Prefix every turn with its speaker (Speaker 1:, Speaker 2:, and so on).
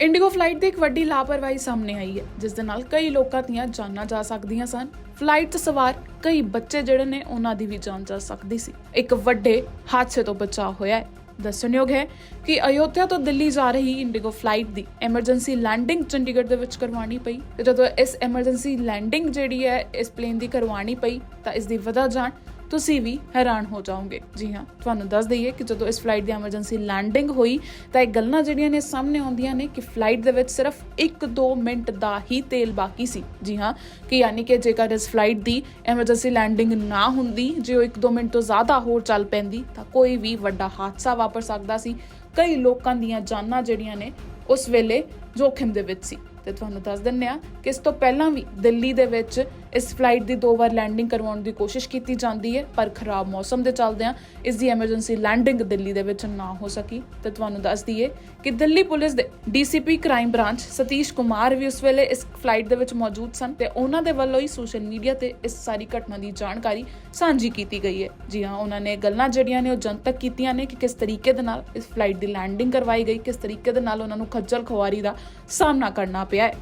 Speaker 1: IndiGo flight ਦੀ ਇੱਕ ਵੱਡੀ ਲਾਪਰਵਾਹੀ ਸਾਹਮਣੇ ਆਈ ਹੈ, ਜਿਸ ਦੇ ਨਾਲ ਕਈ ਲੋਕਾਂ ਦੀਆਂ ਜਾਨਾਂ ਜਾ ਸਕਦੀਆਂ ਸਨ। ਫਲਾਈਟ 'ਤੇ ਸਵਾਰ ਕਈ ਬੱਚੇ ਜਿਹੜੇ ਨੇ, ਉਹਨਾਂ ਦੀ ਵੀ ਜਾਨ ਜਾ ਸਕਦੀ ਸੀ। ਇੱਕ ਵੱਡੇ ਹਾਦਸੇ ਤੋਂ ਬਚਾਅ ਹੋਇਆ ਹੈ। ਦੱਸਣਯੋਗ ਹੈ ਕਿ ਅਯੋਧਿਆ ਤੋਂ ਦਿੱਲੀ ਜਾ ਰਹੀ ਇੰਡੀਗੋ ਫਲਾਈਟ ਦੀ ਐਮਰਜੈਂਸੀ ਲੈਂਡਿੰਗ ਚੰਡੀਗੜ੍ਹ ਦੇ ਵਿੱਚ ਕਰਵਾਉਣੀ ਪਈ ਤੇ ਜਦੋਂ ਇਸ ਐਮਰਜੈਂਸੀ ਲੈਂਡਿੰਗ ਜਿਹੜੀ ਹੈ, ਇਸ ਪਲੇਨ ਦੀ ਕਰਵਾਉਣੀ ਪਈ, ਤਾਂ ਇਸ ਦੀ ਵਜ੍ਹਾ ਜਾਣ। ਤੁਸੀਂ ਵੀ ਹੈਰਾਨ ਹੋ ਜਾਓਗੇ। ਜੀ ਹਾਂ, ਤੁਹਾਨੂੰ ਦੱਸ ਦਈਏ ਕਿ ਜਦੋਂ ਇਸ ਫਲਾਈਟ ਦੀ ਐਮਰਜੈਂਸੀ ਲੈਂਡਿੰਗ ਹੋਈ, ਤਾਂ ਇਹ ਗੱਲਾਂ ਜਿਹੜੀਆਂ ਨੇ ਸਾਹਮਣੇ ਆਉਂਦੀਆਂ ਨੇ ਕਿ ਫਲਾਈਟ ਦੇ ਵਿੱਚ ਸਿਰਫ 1-2 ਮਿੰਟ ਦਾ ਹੀ ਤੇਲ ਬਾਕੀ ਸੀ। ਜੀ ਹਾਂ, ਕਿ ਯਾਨੀ ਕਿ ਜੇਕਰ ਇਸ ਫਲਾਈਟ ਦੀ ਐਮਰਜੈਂਸੀ ਲੈਂਡਿੰਗ ਨਾ ਹੁੰਦੀ, ਜੇ ਉਹ 1-2 ਮਿੰਟ ਤੋਂ ਜ਼ਿਆਦਾ ਹੋਰ ਚੱਲ ਪੈਂਦੀ, ਤਾਂ ਕੋਈ ਵੀ ਵੱਡਾ ਹਾਦਸਾ ਵਾਪਰ ਸਕਦਾ ਸੀ। ਕਈ ਲੋਕਾਂ ਦੀਆਂ ਜਾਨਾਂ ਜਿਹੜੀਆਂ ਨੇ ਉਸ ਵੇਲੇ ਜੋਖਿਮ ਦੇ ਵਿੱਚ ਸੀ। ਤੇ ਤੁਹਾਨੂੰ ਦੱਸ ਦਿੰਨੇ ਆ ਕਿ ਇਸ ਤੋਂ ਪਹਿਲਾਂ ਵੀ ਦਿੱਲੀ ਦੇ ਵਿੱਚ ਇਸ ਫਲਾਈਟ ਦੀ ਦੋ ਵਾਰ ਲੈਂਡਿੰਗ ਕਰਵਾਉਣ ਦੀ ਕੋਸ਼ਿਸ਼ ਕੀਤੀ ਜਾਂਦੀ ਹੈ, ਪਰ ਖਰਾਬ ਮੌਸਮ ਦੇ ਚੱਲਦਿਆਂ ਇਸ ਦੀ ਐਮਰਜੈਂਸੀ ਲੈਂਡਿੰਗ ਦਿੱਲੀ ਦੇ ਵਿੱਚ ਨਾ ਹੋ ਸਕੀ। ਤੇ ਤੁਹਾਨੂੰ ਦੱਸ ਦਈਏ ਕਿ ਦਿੱਲੀ ਪੁਲਿਸ ਦੇ DCP crime branch Satish Kumar ਵੀ ਉਸ ਵੇਲੇ ਇਸ ਫਲਾਈਟ ਦੇ ਵਿੱਚ ਮੌਜੂਦ ਸਨ ਤੇ ਉਹਨਾਂ ਦੇ ਵੱਲੋਂ ਹੀ ਸੋਸ਼ਲ ਮੀਡੀਆ ਤੇ ਇਸ ਸਾਰੀ ਘਟਨਾ ਦੀ ਜਾਣਕਾਰੀ ਸਾਂਝੀ ਕੀਤੀ ਗਈ ਹੈ। ਜੀ ਹਾਂ, ਉਹਨਾਂ ਨੇ ਗੱਲਾਂ ਜਿਹੜੀਆਂ ਨੇ ਉਹ ਜਨਤਕ ਕੀਤੀਆਂ ਨੇ ਕਿ ਕਿਸ ਤਰੀਕੇ ਦੇ ਨਾਲ ਇਸ ਫਲਾਈਟ ਦੀ ਲੈਂਡਿੰਗ ਕਰਵਾਈ ਗਈ, ਕਿਸ ਤਰੀਕੇ ਦੇ ਨਾਲ ਉਹਨਾਂ ਨੂੰ ਖੱਜਲ ਖੁਆਰੀ ਦਾ ਸਾਹਮਣਾ ਕਰਨਾ ਪਿਆ ਹੈ।